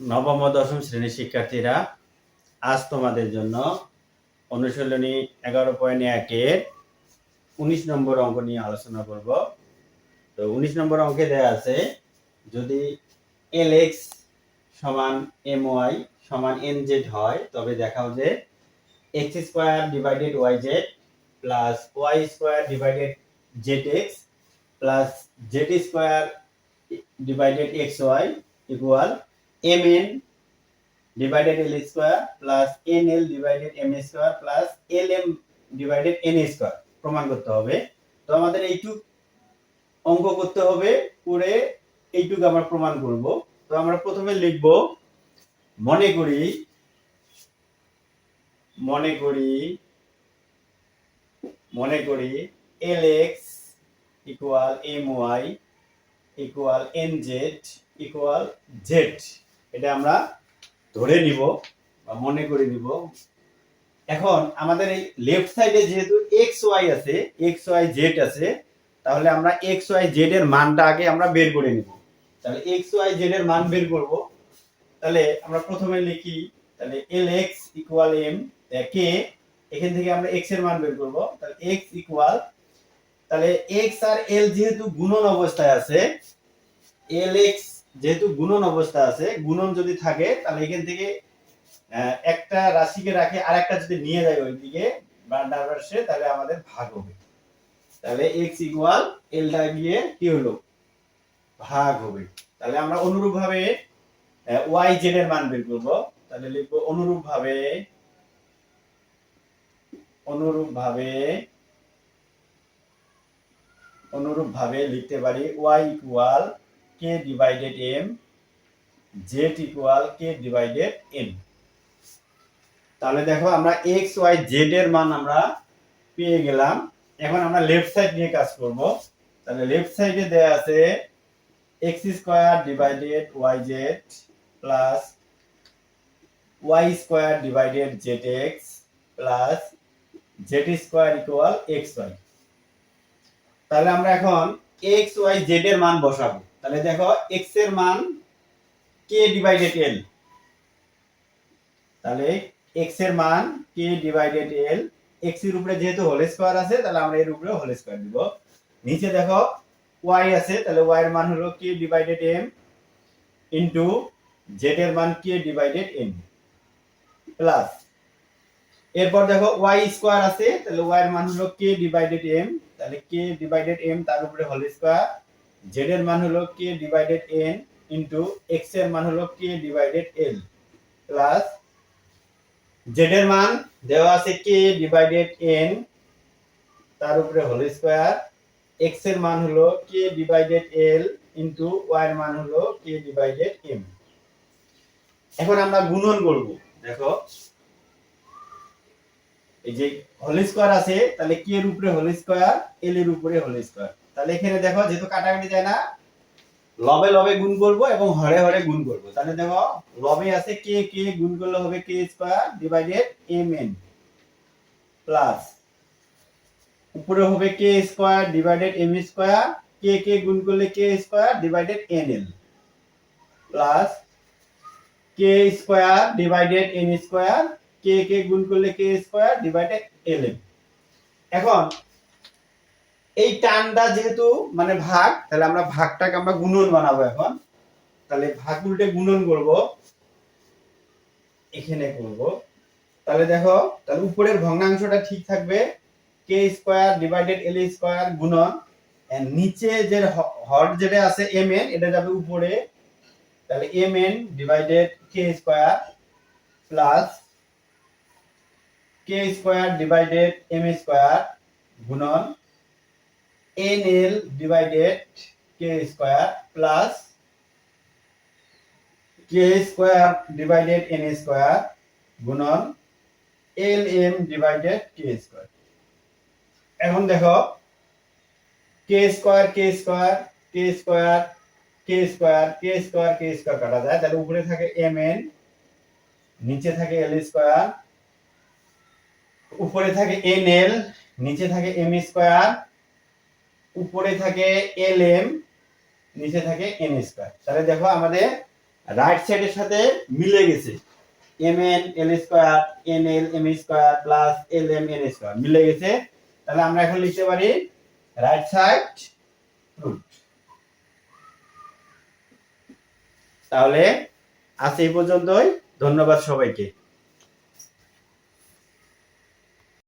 নবম দশম শ্রেণির শিক্ষার্থীরা আজ তোমাদের জন্য অনুশীলনী এগারো পয়েন্ট একের উনিশ নম্বর অঙ্ক নিয়ে আলোচনা করব। তো উনিশ নম্বর অঙ্কে দেওয়া আছে, যদি এল এক্স সমান এম ওয়াই সমান এন জেড হয়, তবে দেখাও যে X square divided Y Z plus Y square divided Z X plus Z square divided X Y equal M N divided L square plus N L divided M square plus L M divided N square প্রমাণ করতে হবে। তো আমাদের এইটুক অঙ্ক করতে হবে, করে এইটুক আমরা প্রমাণ করব। তো আমরা প্রথমে লিখব, মনে করি মনে করি মনে করি L X equal M Y equal N Z equal Z এটা আমরা ধরে নিব বা মনে করে নিব। এখন আমাদের এই লেফট সাইডে যেহেতু এক্স ওয়াই আছে এক্স ওয়াই জেড আছে, তাহলে আমরা এক্স ওয়াই জেড এর মানটা আগে আমরা বের করে নিব। তাহলে এক্স ওয়াই জেড এর মান বের করব। তাহলে আমরা প্রথমে লিখি, তাহলে L X equal M K এখান থেকে আমরা এক্সের মান বের করব। তাহলে এক্স ইকুয়াল তাহলে এক্স আর এল যেহেতু গুণন অবস্থায় আছে এল এক্স যেহেতু গুণন অবস্থা আছে, গুণন যদি থাকে, তাহলে এখান থেকে একটা রাশিকে রাখে আর একটা যদি নিয়ে যায় ওইদিকে, বা ডারভার্সে তাহলে আমাদের ভাগ হবে। তাহলে এক্স ইকুয়াল এলটা গিয়ে কি হলো? ভাগ হবে। তাহলে আমরা অনুরূপ ভাবে ওয়াই জেড এর মান বের করব। তাহলে লিখব অনুরূপ ভাবে অনুরূপ ভাবে অনুরূপ ভাবে লিখতে পারি Y equal K divided M Z equal K divided M তাহলে দেখো আমরা এক্স ওয়াই জেড এর মান আমরা পেয়ে গেলাম। এখন আমরা লেফট সাইড নিয়ে কাজ করব। তাহলে লেফট সাইডে দেয়া আছে X square divided Y Z plus Y square divided Z X plus Z square equal X Y তাহলে আমরা এখন এক্স ওয়াই জেড এর মান বসাবো। তাহলে দেখো এক্সের মান কে ডিভাইডেড এল তাহলে এক্সের মান কে ডিভাইডেড এল এক্সের উপরে যেহেতু হোল স্কোয়ার আছে, তাহলে আমরা এর উপরে হোল স্কোয়ার দিব। নিচে দেখো ওয়াই আছে, তাহলে ওয়াই এর মান হলো K divided M into Z এর মান কে ডিভাইডেড এম প্লাস এরপর দেখো ওয়াই স্কোয়ার আছে, তাহলে ওয়াই এর মান হলো কে ডিভাইডেড এম তাহলে কে ডিভাইডেড এম তার উপরে হোল স্কোয়ার জেড এর মান হলো কে ডিভাইডেড এন ইন্টু এক্সের মান হলো K divided L plus Z এর মান দেওয়া আছে কে ডিভাইডেড এন তার উপরে হোল স্কোয়ার এক্সের মান হলো K divided L into Y এর মান হলো কে ডিভাইডেড এম এখন আমরা গুণন করব, দেখো। এই যে হোল স্কোয়ার আছে, তাহলে কে এর উপরে হোল স্কোয়ার এল এর উপরে হোল স্কোয়ার তাহলে এখানে দেখো, যেহেতু কাটাকাটি যায় না? লবে লবে গুণ করব এবং হরে হরে গুণ করব। তাহলে দেখো, লবে আছে কে কে গুণ করলে হবে K square divided M N plus উপরে হবে K square divided M square. K K গুণ করলে K square divided N L plus K square divided N square. K K গুণ করলে K square divided L M এখন এই টানটা যেহেতু মানে ভাগ, তাহলে আমরা ভাগটাকে আমরা গুণন বানাবো এখন। তাহলে ভাগ উল্টে গুণন করব। এখানে করব। তাহলে দেখো, তাহলে উপরের ভগ্নাংশটা ঠিক থাকবে। K square divided L square গুণন। নিচে যে হ- হর যেটা আছে এম এন এটা যাবে উপরে। তাহলে M N divided K square plus K square divided M square গুণন। N L divided K square plus K square divided N square গুণন L M divided K square. এখন দেখো, K square K square K square K square K square K square কাটা যায়। তাহলে উপরে থাকে M N, নিচে থাকে এল স্কোয়ার, উপরে থাকে এন এল, নিচে থাকে এম স্কোয়ার উপরে থাকে এল এম নিচে থাকে এন স্কোয়ার তাহলে দেখো আমাদের রাইট সাইডের সাথে মিলে গেছে। M N L square N L M square plus L M N square মিলে গেছে। তাহলে আমরা এখন লিখতে পারি রাইট সাইড রুট তাহলে আজ এই পর্যন্তই। ধন্যবাদ সবাইকে।